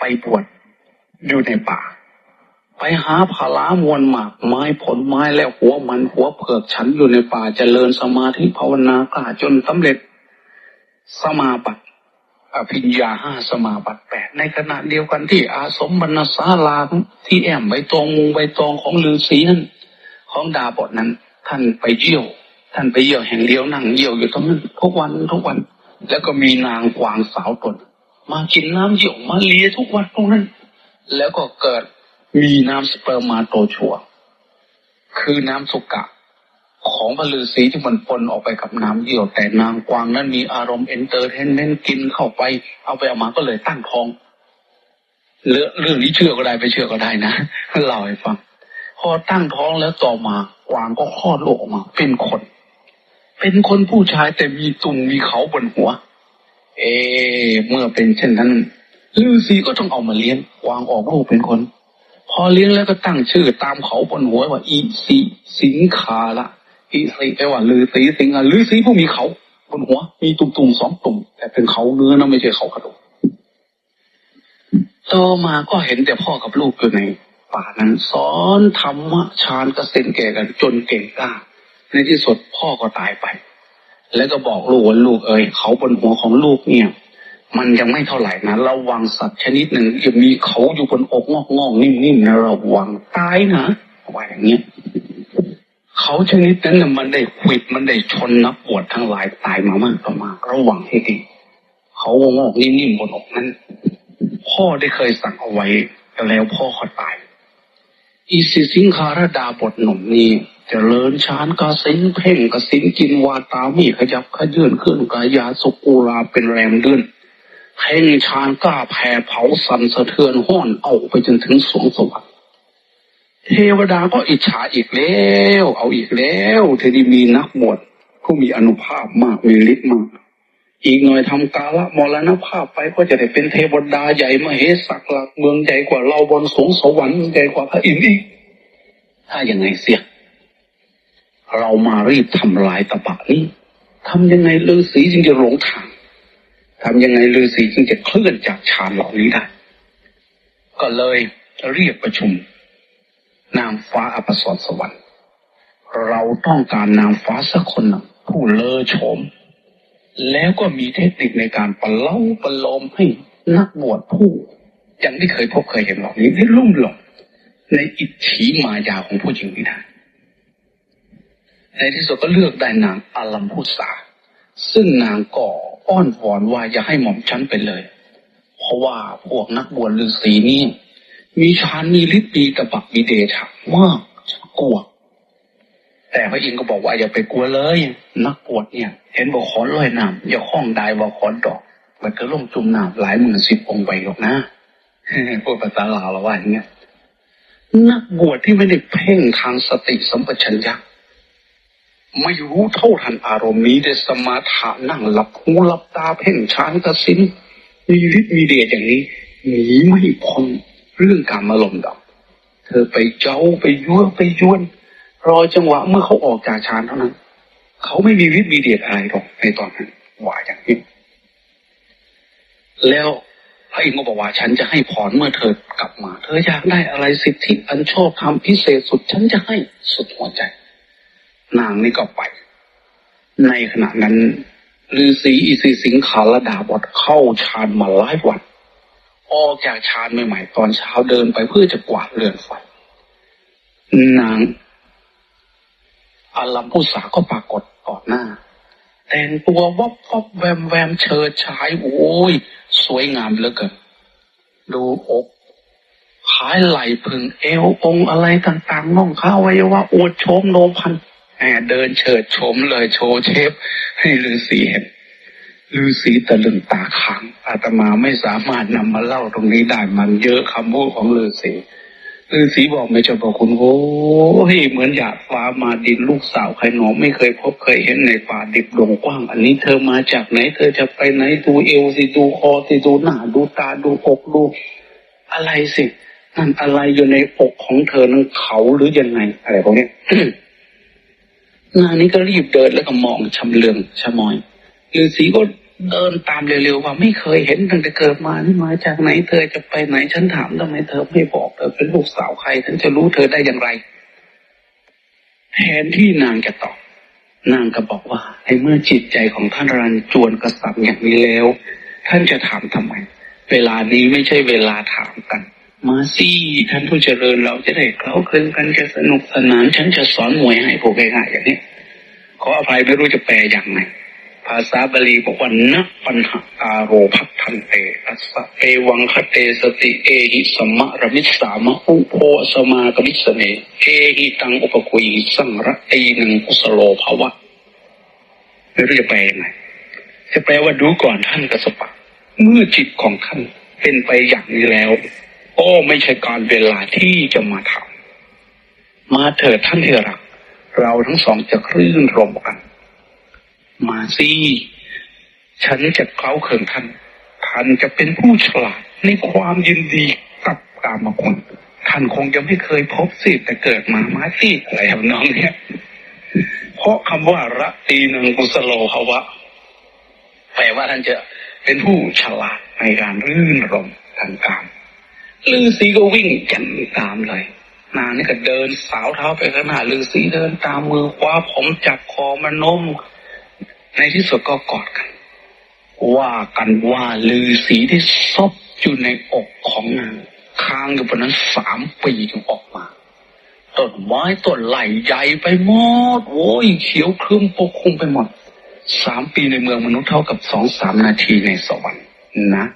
ไปบวชอยู่ในป่า ไปหาผลามวลหมากไม้ผลไม้และหัวมันหัวเผือกฉันอยู่ในป่าเจริญสมาธิภาวนากล้าจนสำเร็จสมาบัติอภิญญาห้าสมาบัติแปดในขณะเดียวกันที่อาสมบรรณศาลาที่แอมใบตองมุงใบตองของฤาษีนั้นของดาบทนั้น ท่านไปเยี่ยว ท่านไปเยี่ยวแห่งเดียวนั่งเยี่ยวอยู่ตรงนั้นทุกวันทุกวัน แล้วก็มีนางกวางสาวตน มากินน้ำเยี่ยมาเลียทุกวันตรงนั้น แล้วก็เกิดมีน้ำสเปิร์มาโตชัว คือน้ำสุกะ ของพระฤาษีที่มันปนออกไปกับน้ำเยี่ยวแต่นางกวางนั้นมีอารมณ์เอนเตอร์เทนเมนต์กินเข้าไป เอาไปเอามาก็เลยตั้งท้องเรื่องเรื่องนี้เชื่อก็ได้ไม่เชื่อก็ได้นะเล่าให้ฟัง พอตั้งท้องแล้วต่อมากวางก็คลอดลูกออกมา เป็นคน เป็นคนผู้ชายแต่มีตุ่มมีเขาบนหัว เอ เมื่อเป็นเช่นนั้นฤาษีก็ต้องเอามาเลี้ยงวางออกลูกเป็นคน พอเลี้ยงแล้วก็ตั้งชื่อตามเขาบนหัวว่าอีสีสิงคาละอีสีแปลว่าลือสีสิงห์ลือสีผู้มีเขาบนหัว มีตุ่มๆสองตุ่ม แต่เป็นเขาเนื้อนะไม่ใช่เขากระดูกต่อมาก็เห็นแต่พ่อกับลูกอยู่ในป่านั้นสอนธรรมะฌานกเซ็นแก่กันจนเก่งกล้า ในที่สุดพ่อก็ตายไป แล้วก็บอกลูกว่าลูกเอ้ยเขาบนหัวของลูกเนี่ย มันยังไม่เท่าไหร่นะระวังสัตว์ชนิดหนึ่งจะมีเขาอยู่บนอกงอกงอกนิ่มๆนะระวังตายนะว่าอย่างเงี้ยเขาชนิดนั้นนะมันได้ขวิดมันได้ชนนักบวชทั้งหลายตายมามากต่อมาระวังให้ดีเขางอกนิ่มๆบนอกนั้น พ่อได้เคยสั่งเอาไว้แล้วพ่อเขาตาย อีสิสิงคารดาบทหนุ่มนี้ จริญชานกาสิงเพ่งกสิงกินวาตามีขยับขยื่นขึ้นกายาสุกูราเป็นแรมเดือนเพ่งชานกล้าแผ่เผาสันสะเทือนห้อนเอาไปจนถึงสวงสวรรค์เทวดาก็อิจฉาอีกแล้ว เอาอีกแล้วเทดีมีนักบวชผู้มีอนุภาพมากมีฤทธิ์มาก อีกหน่อยทำกาละมรณภาพไปก็จะได้เป็นเทวดาใหญ่มเหสักหลักเมืองใหญ่กว่าเราบนสวงสวรรค์ใหญ่กว่าพระอินทร์อีกถ้าอย่างไงเสีย เรามารีบทำลายตะบะนี้ทำยังไงฤาษีจึงจะหลงทางทำยังไงฤาษีจึงจะเคลื่อนจากฌานเหล่านี้ได้ ก็เลยเรียกประชุม นางฟ้าอภิสรสวรรค์ เราต้องการนางฟ้าสักคนหนึ่งผู้เลอโฉม แล้วก็มีเทคนิคในการประเล่าประโลมให้นักบวชผู้ยังไม่เคยพบเคยเห็นเหล่านี้ได้ลุ่มหลงในอิทธิมายาของผู้หญิงนี้ได้ ในที่สุดก็เลือกได้นางอาลัมพุสาซึ่งนางก็อ้อนวอนว่าอย่าให้หม่อมฉันไปเลย เพราะว่าพวกนักบวชฤาษีนี่มีฌานมีฤทธิ์มีตะบักมีเดชะมากกลัว แต่พระอินทร์ก็บอกว่าอย่าไปกลัวเลย นักบวชเนี่ย เห็นบอกขอนลอยน้ำอย่าข้องได้ว่าขอนดอกมันก็ล่มจุ่มน้ำหลายหมื่นสิบองค์ไปหรอกนะพูดภาษาลาวเราว่าอย่างเงี้ยนักบวชที่ไม่ได้เพ่งทางสติสัมปชัญญะ ไม่รู้เท่าทันอารมณ์นี้ได้สมาธานั่งหลับหูหลับตาเพ่งชานกสินมีฤทธิ์มีเดชอย่างนี้หนีไม่พ้นเรื่องการมาลมดอก เธอไปเจ้าไปยั่วไปยวน รอจังหวะเมื่อเขาออกจากฌานเท่านั้น เขาไม่มีฤทธิ์มีเดชอะไรหรอกในตอนนั้นหวาอย่างนี้แล้วพระอินทร์ก็บอกว่าฉันจะให้พรเมื่อเธอกลับมา เธออยากได้อะไรสิทธิอันชอบทำพิเศษสุด ฉันจะให้สุดหัวใจ นางนี่ก็ไป ในขณะนั้นฤาษีอิสิสิงคาลดาบทเข้าฌานมาหลายวันออกจากฌานใหม่ๆตอนเช้าเดินไปเพื่อจะกวาดเรือนไฟนางอาลัมพุสาก็ปรากฏต่อหน้า แต่งตัววับวับแวมแวมเชิดชายโอ้ย สวยงามเหลือเกินดูอกขายไหลพึงเอวองอะไรต่างๆน่องข้าไว้ว่าอวดโฉมโนพัน แหมเดินเฉิดโฉมเลยโชว์เชฟให้ฤาษีเห็นฤาษีตะลึงตาค้างอาตมาไม่สามารถนำมาเล่าตรงนี้ได้มันเยอะคำพูดของฤาษีฤาษีบอกไม่เจ้าบอกคุณโอ้ยเหมือนหยาดฟ้ามาดินลูกสาวใครหนอไม่เคยพบเคยเห็นในป่าดิบดงกว้าง อันนี้เธอมาจากไหน เธอจะไปไหนดูเอวสิดูคอสิดูหน้าดูตาดูอกดู อะไรสินั่นอะไรอยู่ในอกของเธอนั่นเขาหรือยังไง อะไรพวกนี้ นางนี้ก็รีบเดินแล้วก็มองชำเลืองชะมอยฤาษีก็เดินตามเร็วๆว่าไม่เคยเห็นตั้งแต่เกิดมานี่มาจากไหนเธอจะไปไหนฉันถามทำไมเธอไม่บอกเธอเป็นลูกสาวใครฉันจะรู้เธอได้อย่างไรแทนที่นางจะตอบนางก็บอกว่าในเมื่อจิตใจของท่านรันจวนกระสับอย่างนี้แล้ว ท่านจะถามทำไม เวลานี้ไม่ใช่เวลาถามกัน มาสิท่านผู้เจริญเราจะได้เคล้าคลึงกันจะสนุกสนานฉันจะสอนมวยให้พวกง่ายๆอย่างนี้ขออภัยไม่รู้จะแปลอย่างไรภาษาบาลีบอกว่านัปัญหาตาโรพัทันเตตัสสะเอวังคเตสติเอหิสมะระมิสามะอุโพสมากมิสเนเอหิตังอุปคุยสังระตีหนึ่งกุสโลภาวะไม่รู้จะแปลยังไงจะแปลว่าดูก่อนท่านกสปะเมื่อจิตของท่านเป็นไปอย่างนี้แล้ว ก็ไม่ใช่การเวลาที่จะมาถามาเถิดท่านที่รัก เราทั้งสองจะคลื่นรมกัน มาสิฉันจะเคล้าเคืองท่าน ท่านจะเป็นผู้ฉลาดในความยินดีกับกามคุณท่านคงจะไม่เคยพบสิแต่เกิดมามาสิอะไรทำนองเนี้ยเพราะคำว่าระตีนังกุสโลภาวะแปลว่าท่านจะเป็นผู้ฉลาดในการรื่นรมทางกาม ลือสีก็วิ่งจันตามเลยนางนี่ก็เดินสาวเท้าไปข้างหน้าลือสีเดินตามมือคว้าผมจับคอมันโน้มในที่สุดก็กอดกัน ว่ากันว่าลือสีที่ซบอยู่ในอกของนางค้างอยู่บนนั้นสามปีจึงออกมาต้นไม้ต้นไหลใหญ่ไปหมดโว้ยเขียวครึ้มปกคลุมไปหมดสามปีในเมืองมนุษย์เท่ากับสองสามนาทีในสวรรค์นะ